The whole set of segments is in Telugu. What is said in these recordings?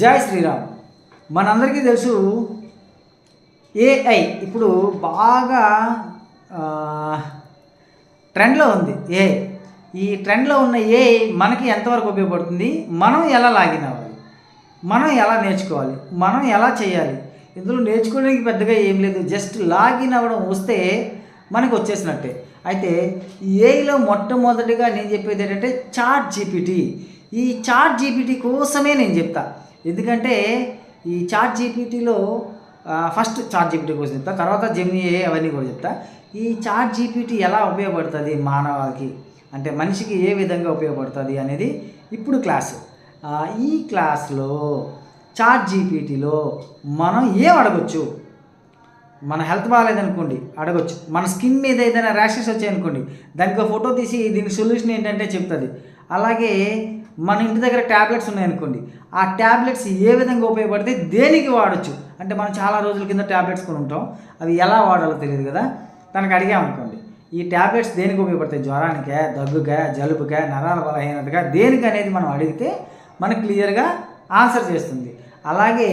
జై శ్రీరామ్. మనందరికీ తెలుసు ఏఐ ఇప్పుడు బాగా ట్రెండ్లో ఉంది. ఏ ఈ ట్రెండ్లో ఉన్న ఏ మనకి ఎంతవరకు ఉపయోగపడుతుంది? మనం ఎలా లాగిన్ అవ్వాలి? మనం ఎలా నేర్చుకోవాలి? మనం ఎలా చేయాలి? ఇందులో నేర్చుకోవడానికి పెద్దగా ఏం లేదు. జస్ట్ లాగిన్ అవ్వడం వస్తే మనకు వచ్చేసినట్టే. అయితే ఏఐలో మొట్టమొదటిగా నేను చెప్పేది ఏంటంటే చాట్ జీపీటీ ఈ చాట్ జీపీటీ కోసమే నేను చెప్తాను ఎందుకంటే ఈ చాట్ జీపీటీలో ఫస్ట్ చాట్ జీపీటీ కోసం చెప్తా తర్వాత జెమినీ ఏ అవన్నీ కూడా చెప్తా. ఈ చాట్ జీపీటీ ఎలా ఉపయోగపడుతుంది మానవాళికి? అంటే మనిషికి ఏ విధంగా ఉపయోగపడుతుంది అనేది ఇప్పుడు క్లాసు. ఈ క్లాస్లో చాట్ జీపీటీలో మనం ఏం అడగొచ్చు? మన హెల్త్ బాగాలేదనుకోండి అడగొచ్చు. మన స్కిన్ మీద ఏదైనా ర్యాషెస్ వచ్చాయనుకోండి దానికి ఫోటో తీసి దీని సొల్యూషన్ ఏంటంటే చెప్తుంది. అలాగే మన ఇంటి దగ్గర ట్యాబ్లెట్స్ ఉన్నాయనుకోండి ఆ ట్యాబ్లెట్స్ ఏ విధంగా ఉపయోగపడితే దేనికి వాడచ్చు? అంటే మనం చాలా రోజుల కింద ట్యాబ్లెట్స్ కొని ఉంటాం. అవి ఎలా వాడాలో తెలియదు కదా? తనకు అడిగామనుకోండి ఈ ట్యాబ్లెట్స్ దేనికి ఉపయోగపడతాయి? జ్వరానికే దగ్గుకే జలుబుకే నరాల బలహీనతగా దేనికి అనేది మనం అడిగితే మనకు క్లియర్గా ఆన్సర్ చేస్తుంది. అలాగే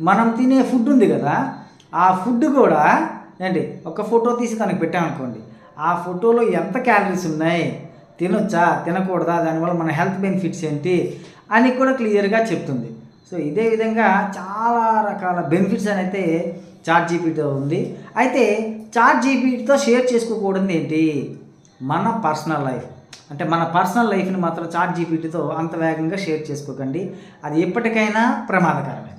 మనం తినే ఫుడ్ ఉంది కదా ఆ ఫుడ్ కూడా ఏంటి? ఒక ఫోటో తీసి తనకు పెట్టామనుకోండి ఆ ఫోటోలో ఎంత క్యాలరీస్ ఉన్నాయి? తినొచ్చా? తినకూడదా? దానివల్ల మన హెల్త్ బెనిఫిట్స్ ఏంటి? అని కూడా క్లియర్గా చెప్తుంది. సో ఇదే విధంగా చాలా రకాల బెనిఫిట్స్ అని అయితే చాట్ జీపీటీతో ఉంది. అయితే చాట్ జీపీటీతో షేర్ చేసుకోకూడదు ఏంటి? మన పర్సనల్ లైఫ్. అంటే మన పర్సనల్ లైఫ్ని మాత్రం చాట్ జీపీటీతో అంత వేగంగా షేర్ చేసుకోకండి. అది ఎప్పటికైనా ప్రమాదకరమే.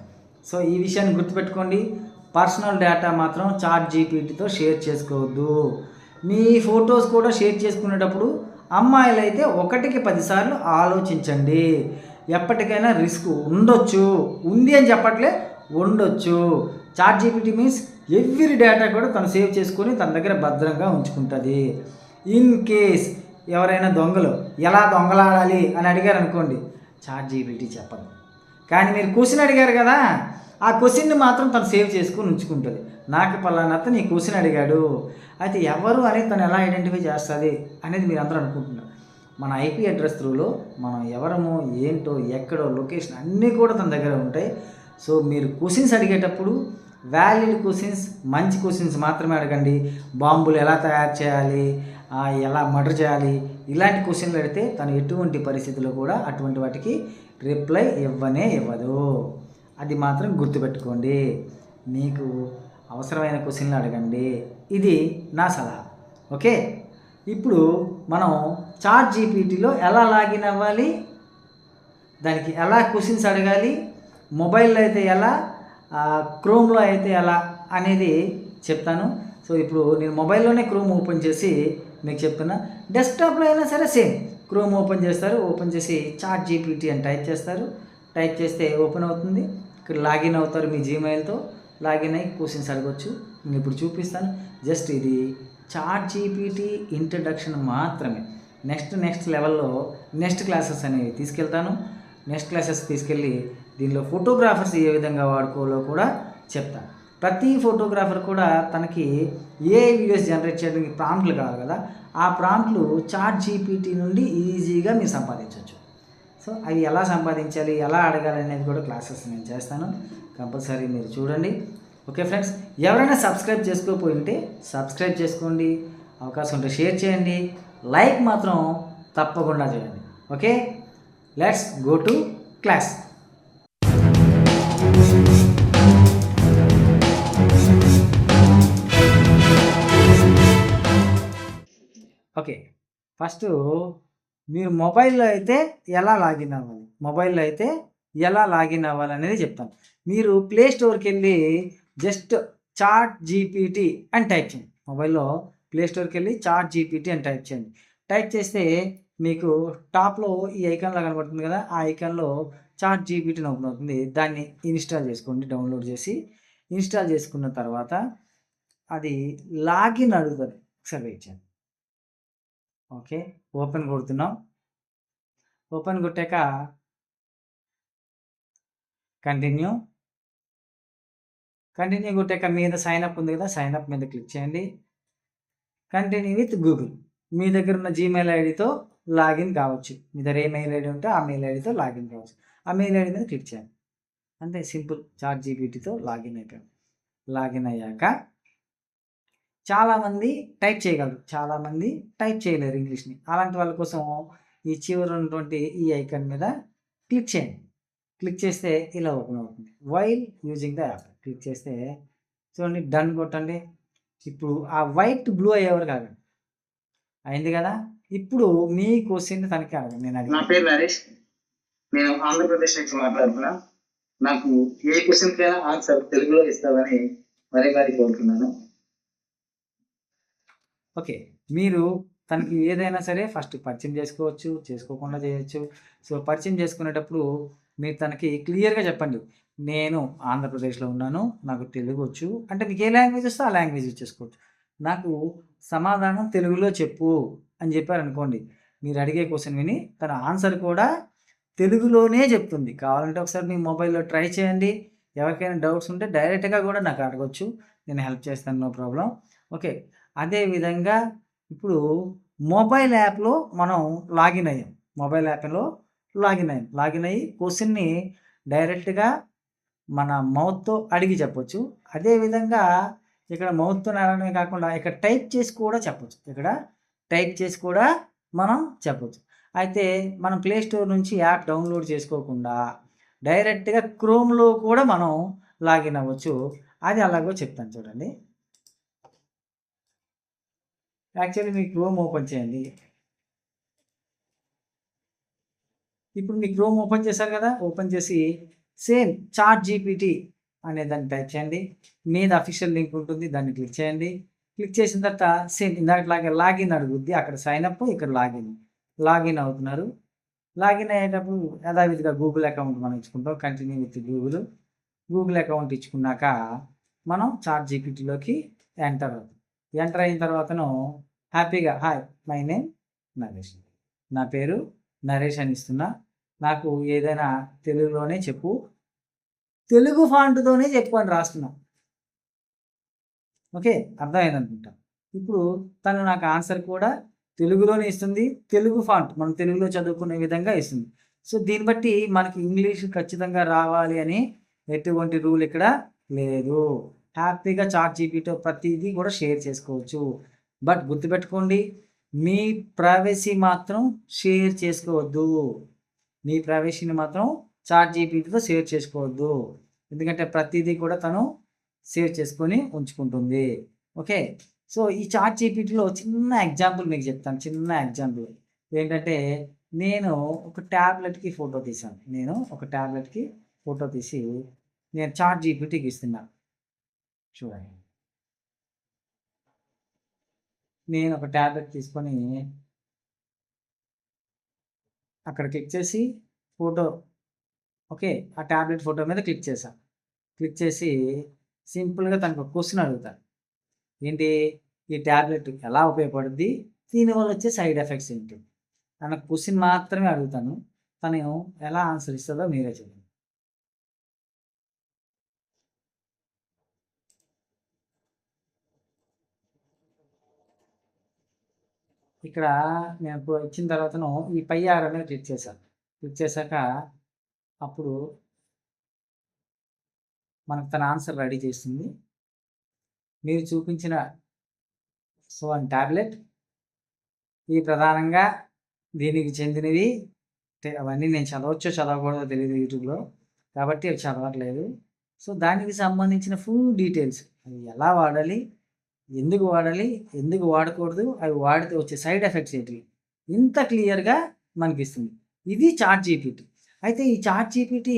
సో ఈ విషయాన్ని గుర్తుపెట్టుకోండి. పర్సనల్ డేటా మాత్రం చాట్ జీపీటీతో షేర్ చేసుకోవద్దు. మీ ఫొటోస్ కూడా షేర్ చేసుకునేటప్పుడు అమ్మాయిలు అయితే ఒకటికి పదిసార్లు ఆలోచించండి. ఎప్పటికైనా రిస్క్ ఉండొచ్చు. ఉంది అని చెప్పట్లే ఉండొచ్చు. Chat GPT means every data కూడా తను సేవ్ చేసుకొని తన దగ్గర భద్రంగా ఉంచుకుంటుంది. ఇన్ కేస్ ఎవరైనా దొంగలు ఎలా దొంగలాడాలి అని అడిగారు అనుకోండి చాట్ జీపీటీ చెప్పదు. కానీ మీరు క్వశ్చన్ అడిగారు కదా ఆ క్వశ్చన్ని మాత్రం తను సేవ్ చేసుకుని ఉంచుకుంటుంది. నాకు పలానా అతను ఈ క్వశ్చన్ అడిగాడు. అయితే ఎవరు అనేది తను ఎలా ఐడెంటిఫై చేస్తుంది అనేది మీరు అందరూ అనుకుంటున్నారు. మన ఐపీ అడ్రస్ త్రూలో మనం ఎవరమో ఏంటో ఎక్కడో లొకేషన్ అన్నీ కూడా తన దగ్గర ఉంటాయి. సో మీరు క్వశ్చన్స్ అడిగేటప్పుడు వ్యాలిడ్ క్వశ్చన్స్ మంచి క్వశ్చన్స్ మాత్రమే అడగండి. బాంబులు ఎలా తయారు చేయాలి ఎలా మర్డర్ చేయాలి ఇలాంటి క్వశ్చన్లు అడిగితే తను ఎటువంటి పరిస్థితుల్లో కూడా అటువంటి వాటికి రిప్లై ఇవ్వనే ఇవ్వదు. అది మాత్రం గుర్తుపెట్టుకోండి. మీకు అవసరమైన క్వశ్చన్లు అడగండి. ఇది నా సలహా. ఓకే? ఇప్పుడు మనం చాట్ జీపీటీలో ఎలా లాగిన్ అవ్వాలి? దానికి ఎలా క్వశ్చన్స్ అడగాలి? మొబైల్లో అయితే ఎలా? క్రోమ్లో అయితే ఎలా? అనేది చెప్తాను. సో ఇప్పుడు నేను మొబైల్లోనే క్రోమ్ ఓపెన్ చేసి మీకు చెప్తున్నా. డెస్క్టాప్లో అయినా సరే సేమ్. క్రోమ్ ఓపెన్ చేస్తారు. ఓపెన్ చేసి చాట్ జీపీటీ అని టైప్ చేస్తారు. టైప్ చేస్తే ఓపెన్ అవుతుంది. ఇక్కడ లాగిన్ అవుతారు మీ జీమెయిల్తో లాగిన్ అయ్యి క్వశ్చన్స్ అడగొచ్చు. నేను ఇప్పుడు చూపిస్తాను. జస్ట్ ఇది చాట్ జీపీటీ ఇంట్రడక్షన్ మాత్రమే. నెక్స్ట్ నెక్స్ట్ లెవెల్లో నెక్స్ట్ క్లాసెస్ అనేవి తీసుకెళ్తాను. నెక్స్ట్ క్లాసెస్ తీసుకెళ్ళి దీనిలో ఫోటోగ్రాఫర్స్ ఏ విధంగా వాడుకోవాలో కూడా చెప్తాను. ప్రతి ఫోటోగ్రాఫర్ కూడా తనకి ఏ వీడియోస్ జనరేట్ చేయడానికి ప్రాంప్ట్లు కావాలి కదా. ఆ ప్రాంప్ట్లు చాట్ జీపీటీ నుండి ఈజీగా మీరు సంపాదించవచ్చు. సో అవి ఎలా సంపాదించాలి ఎలా అడగాలి అనేది కూడా క్లాసెస్ నేను చేస్తాను. కంపల్సరీ మీరు చూడండి. ఓకే ఫ్రెండ్స్ ఎవరైనా సబ్స్క్రైబ్ చేసుకోకపోయి ఉంటే సబ్స్క్రైబ్ చేసుకోండి అవకాశం ఉంటే షేర్ చేయండి లైక్ మాత్రం తప్పకుండా చేయండి. Okay? Let's go to class okay first మీరు మొబైల్లో అయితే ఎలా లాగిన్ అవ్వాలి? మొబైల్లో అయితే ఎలా లాగిన్ అవ్వాలి అనేది చెప్తాను. మీరు ప్లే స్టోర్కి వెళ్ళి జస్ట్ చాట్ జీపీటీ అని టైప్ చేయండి. మొబైల్లో ప్లేస్టోర్కి వెళ్ళి చాట్ జీపీటీ అని టైప్ చేయండి. టైప్ చేస్తే మీకు టాప్లో ఈ ఐకాన్లో కనబడుతుంది కదా ఆ ఐకాన్లో చాట్ జీపీటీ ఓపెన్ అవుతుంది. దాన్ని ఇన్స్టాల్ చేసుకోండి డౌన్లోడ్ చేసి ఇన్స్టాల్ చేసుకున్న తర్వాత అది లాగిన్ అడుగుతుంది. ఒకసారి వెయిట్ చేయండి. ఓకే ఓపెన్ కొడుతున్నాం. ఓపెన్ కొట్టాక కంటిన్యూ. కంటిన్యూ కొట్టాక మీద సైన్ అప్ ఉంది కదా సైన్ అప్ మీద క్లిక్ చేయండి. కంటిన్యూ విత్ గూగుల్ మీ దగ్గర ఉన్న జీమెయిల్ ఐడితో లాగిన్ కావచ్చు. మీ దగ్గర ఏ మెయిల్ ఐడి ఉంటే ఆ మెయిల్ ఐడితో లాగిన్ కావచ్చు. ఆ మెయిల్ ఐడి మీద క్లిక్ చేయండి. అంతే సింపుల్. చాట్ జీపీటీతో లాగిన్ అయిపోయాం. లాగిన్ అయ్యాక చాలామంది టైప్ చేయగలరు. చాలామంది టైప్ చేయలేరు ఇంగ్లీష్ని అలాంటి వాళ్ళ కోసం ఈ చివరి ఉన్నటువంటి ఈ ఐకాన్ మీద క్లిక్ చేయండి. క్లిక్ చేస్తే ఇలా ఓపెన్ అవుతుంది. While using the app click చేస్తే చూడండి డన్ కొట్టండి. ఇప్పుడు ఆ వైట్ బ్లూ అయ్యేవారు కాదు అయింది కదా? ఇప్పుడు మీ క్వశ్చన్ తనకి అడగండి. నేను నా అడిగాను పేరు నరేష్. నేను ఆంధ్రప్రదేశ్ నుంచి మాట్లాడుతున్నా. నాకు ఏ క్వశ్చన్ కైనా ఆన్సర్ తెలుగులో ఇస్తామని మరీ మరీ కోరుతున్నాను. ఓకే. మీరు తనకి ఏదైనా సరే ఫస్ట్ పరిచయం చేసుకోవచ్చు చేసుకోకుండా చేయొచ్చు. సో పరిచయం చేసుకునేటప్పుడు మీరు తనకి క్లియర్గా చెప్పండి. నేను ఆంధ్రప్రదేశ్లో ఉన్నాను నాకు తెలుగు వచ్చు. అంటే మీకు ఏ లాంగ్వేజ్ వస్తే ఆ లాంగ్వేజ్ ఇచ్చేసుకోవచ్చు. నాకు సమాధానం తెలుగులో చెప్పు అని చెప్పారు అనుకోండి మీరు అడిగే క్వశ్చన్ విని తన ఆన్సర్ కూడా తెలుగులోనే చెప్తుంది. కావాలంటే ఒకసారి మీ మొబైల్లో ట్రై చేయండి. ఎవరికైనా డౌట్స్ ఉంటే డైరెక్ట్గా కూడా నాకు అడగవచ్చు నేను హెల్ప్ చేస్తాను నో ప్రాబ్లం. ఓకే. అదే విధంగా ఇప్పుడు మొబైల్ యాప్లో మనం లాగిన్ అయ్యాం. మొబైల్ యాప్లో లాగిన్ అయింది లాగిన్ అయ్యి క్వశ్చన్ని డైరెక్ట్గా మన మౌత్తో అడిగి చెప్పొచ్చు. అదేవిధంగా ఇక్కడ మౌత్తో అడగడమే కాకుండా ఇక్కడ టైప్ చేసి కూడా చెప్పొచ్చు. ఇక్కడ టైప్ చేసి కూడా మనం చెప్పొచ్చు. అయితే మనం ప్లే స్టోర్ నుంచి యాప్ డౌన్లోడ్ చేసుకోకుండా డైరెక్ట్గా క్రోమ్లో కూడా మనం లాగిన్ అవ్వచ్చు. అది అలాగో చెప్తాను చూడండి. యాక్చువల్లీ మీ క్రోమ్ ఓపెన్ చేయండి. ఇప్పుడు మీ క్రోమ్ ఓపెన్ చేశారు కదా ఓపెన్ చేసి సేమ్ చాట్ జీపీటీ అనే దాన్ని టైప్ చేయండి. మీద అఫీషియల్ లింక్ ఉంటుంది దాన్ని క్లిక్ చేయండి. క్లిక్ చేసిన తర్వాత సేమ్ ఇందాకలాగే లాగిన్ అడుగుద్ది అక్కడ సైన్ అప్ ఇక్కడ లాగిన్ లాగిన్ అవుతున్నారు. లాగిన్ అయ్యేటప్పుడు యథావిధిగా గూగుల్ అకౌంట్ మనం ఇచ్చుకుంటాం. Continue with Google Google account ఇచ్చుకున్నాక మనం చాట్ జీపీటీలోకి ఎంటర్ అవుతాం. ఎంటర్ అయిన తర్వాతను హ్యాపీగా హాయ్ మై నేమ్ నరేష్ నా పేరు నరేష్ అని ఇస్తున్నా. నాకు ఏదైనా తెలుగులోనే చెప్పు. తెలుగు ఫాంట్తోనే చెప్పు అని రాస్తున్నా ఓకే? అర్థమైందనుకుంటా. ఇప్పుడు తను నాకు ఆన్సర్ కూడా తెలుగులోనే ఇస్తుంది. తెలుగు ఫాంట్ మనం తెలుగులో చదువుకునే విధంగా ఇస్తుంది. సో దీన్ని బట్టి మనకి ఇంగ్లీష్ ఖచ్చితంగా రావాలి అని ఎటువంటి రూల్ ఇక్కడ లేదు. హ్యాపీగా చాట్ జీపీతో ప్రతిదీ కూడా షేర్ చేసుకోవచ్చు. బట్ గుర్తుపెట్టుకోండి మీ ప్రైవసీ మాత్రం షేర్ చేసుకోవద్దు. మీ ప్రైవసీని మాత్రం చాట్ జీపీటీతో సేవ్ చేసుకోవద్దు. ఎందుకంటే ప్రతిదీ కూడా తను సేవ్ చేసుకొని ఉంచుకుంటుంది. ఓకే? సో ఈ చాట్ జీపీటీలో చిన్న ఎగ్జాంపుల్ మీకు చెప్తాను. చిన్న ఎగ్జాంపుల్. ఏంటంటే నేను ఒక ట్యాబ్లెట్కి ఫోటో తీసాను నేను ఒక ట్యాబ్లెట్కి ఫోటో తీసి నేను చాట్ జీపీటీకి ఇస్తున్నాను చూడండి. నేను ఒక ట్యాబ్లెట్ తీసుకొని అక్కడ క్లిక్ చేసి ఫోటో ఓకే ఆ ట్యాబ్లెట్ ఫోటో మీద క్లిక్ చేశాను క్లిక్ చేసి సింపుల్గా తనకు క్వశ్చన్ అడుగుతాను ఏంటి? ఈ ట్యాబ్లెట్ ఎలా ఉపయోగపడుద్ది? దీనివల్ల వచ్చే సైడ్ ఎఫెక్ట్స్ ఏంటి? తన క్వశ్చన్ మాత్రమే అడుగుతాను. తను ఎలా ఆన్సర్ ఇస్తుందో మీరే చెప్పండి. ఇక్కడ నేను ఇచ్చిన తర్వాతను ఈ పై ఆర్ అనేది క్లిక్ చేశాను క్లిక్ చేశాక అప్పుడు మనకు తన ఆన్సర్ రెడీ చేస్తుంది మీరు చూపించిన సో వన్ ట్యాబ్లెట్ ఈ ప్రధానంగా దీనికి చెందినవి అవన్నీ నేను చదవచ్చో చదవకూడదో తెలియదు యూట్యూబ్లో కాబట్టి అవి చదవట్లేదు. సో దానికి సంబంధించిన ఫుల్ డీటెయిల్స్ అవి ఎలా వాడాలి ఎందుకు వాడాలి? ఎందుకు వాడకూడదు? అవి వాడితే వచ్చే సైడ్ ఎఫెక్ట్స్ ఏంటి? ఇంత క్లియర్గా మనకిస్తుంది. ఇది చాట్ జీపీటీ. అయితే ఈ చాట్ జీపీటీ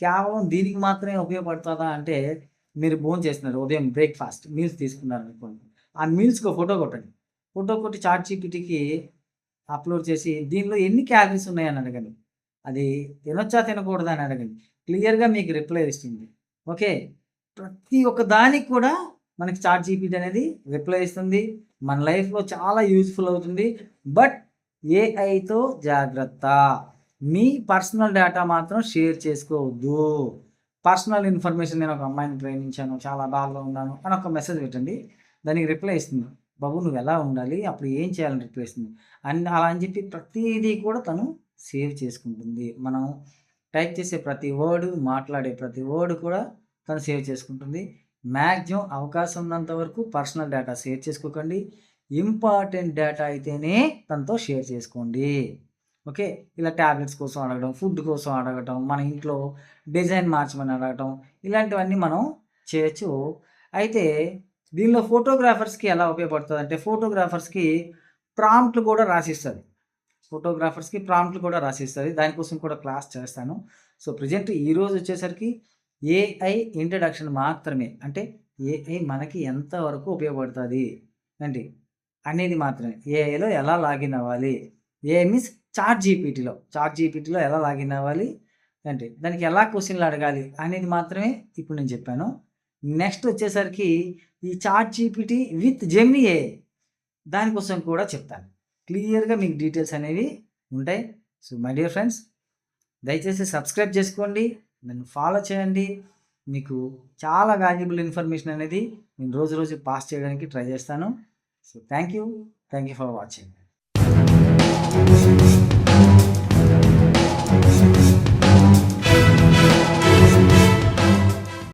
కేవలం దీనికి మాత్రమే ఉపయోగపడుతుందా అంటే మీరు భోజనం చేస్తున్నారు ఉదయం బ్రేక్ఫాస్ట్ మీల్స్ తీసుకున్నారు అనుకోండి. ఆ మీల్స్కి ఫోటో కొట్టండి. ఫోటో కొట్టి చాట్ జీపీటీకి అప్లోడ్ చేసి దీనిలో ఎన్ని క్యాలరీస్ ఉన్నాయని అడగండి. అది తినొచ్చా తినకూడదా అని అడగండి. క్లియర్గా మీకు రిప్లై ఇస్తుంది. ఓకే? ప్రతి ఒక్క దానికి కూడా మనకి చాట్ జీపీటీ అనేది రిప్లై ఇస్తుంది. మన లైఫ్లో చాలా యూజ్ఫుల్ అవుతుంది. బట్ ఏఐతో జాగ్రత్త. మీ పర్సనల్ డేటా మాత్రం షేర్ చేసుకోవద్దు. పర్సనల్ ఇన్ఫర్మేషన్ నేను ఒక అమ్మాయిని ప్రేమించాను చాలా బాగా ఉన్నాను అని ఒక మెసేజ్ పెట్టండి. దానికి రిప్లై ఇస్తుంది. బాబు నువ్వు ఎలా ఉండాలి? అప్పుడు ఏం చేయాలని రిప్లై ఇస్తుంది? అని అలా అని చెప్పి ప్రతిదీ కూడా తను సేవ్ చేసుకుంటుంది. మనం టైప్ చేసే ప్రతి వర్డ్ మాట్లాడే ప్రతి వర్డ్ కూడా తను సేవ్ చేసుకుంటుంది. మ్యాక్సిమం అవకాశం ఉన్నంత వరకు పర్సనల్ డేటా షేర్ చేసుకోకండి. ఇంపార్టెంట్ డేటా అయితేనే తనతో షేర్ చేసుకోండి. ఓకే? ఇలా ట్యాబ్లెట్స్ కోసం అడగడం ఫుడ్ కోసం అడగటం మన ఇంట్లో డిజైన్ మార్చమని అడగటం ఇలాంటివన్నీ మనం చేయొచ్చు. అయితే దీనిలో ఫోటోగ్రాఫర్స్కి ఎలా ఉపయోగపడుతుంది అంటే ఫోటోగ్రాఫర్స్కి ప్రాంప్ట్లు కూడా రాసిస్తుంది. ఫోటోగ్రాఫర్స్కి ప్రాంప్ట్లు కూడా రాసిస్తుంది. దానికోసం కూడా క్లాస్ చేస్తాను. సో ప్రజెంట్ ఈరోజు వచ్చేసరికి ఏఐ ఇంట్రడక్షన్ మాత్రమే. అంటే ఏఐ మనకి ఎంతవరకు ఉపయోగపడుతుంది? అండి. అనేది మాత్రమే. ఏఐలో ఎలా లాగిన్ అవ్వాలి? ఏ మీన్స్ చాట్ జీపీటీలో చాట్ జీపీటీలో ఎలా లాగిన్ అవ్వాలి? అంటే దానికి ఎలా క్వశ్చన్లు అడగాలి? అనేది మాత్రమే ఇప్పుడు నేను చెప్పాను. నెక్స్ట్ వచ్చేసరికి ఈ చాట్ జీపీటీ విత్ జెమినీ ఏ దానికోసం కూడా చెప్తాను. క్లియర్గా మీకు డీటెయిల్స్ అనేవి ఉంటాయి. సో మై డియర్ ఫ్రెండ్స్ దయచేసి సబ్స్క్రైబ్ చేసుకోండి. నన్ను ఫాలో చేయండి. మీకు చాలా వాల్యుబుల్ ఇన్ఫర్మేషన్ అనేది నేను రోజు రోజు పాస్ చేయడానికి ట్రై చేస్తాను. So thank you thank you for watching